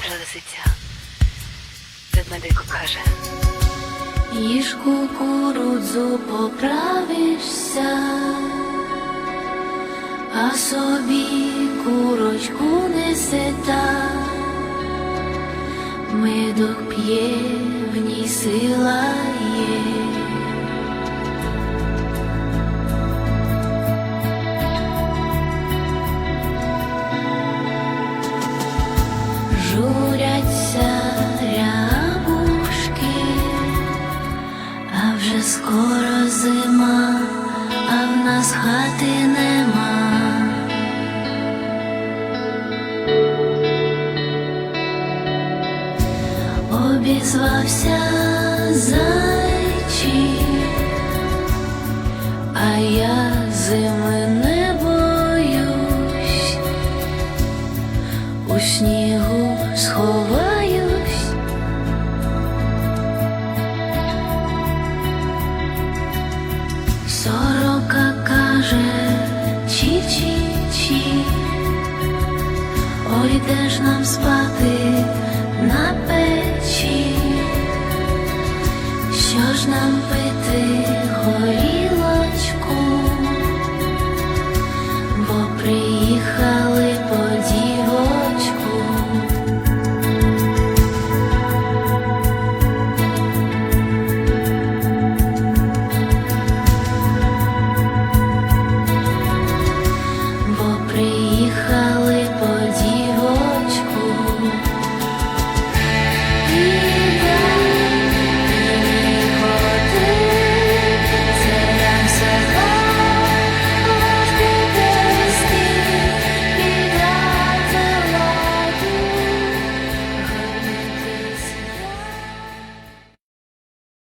прилисиця. Ведмедику каже. Їж кукурудзу поправишся, а собі курочку несе та, медок п'є, в ній сила скоро зима, а в нас хати нема. Обізвався зайчик, а я зими не боюсь, у снігу сховаюсь. Каже чі-чі-чі, ой, де ж нам спати на печі, що ж нам пити?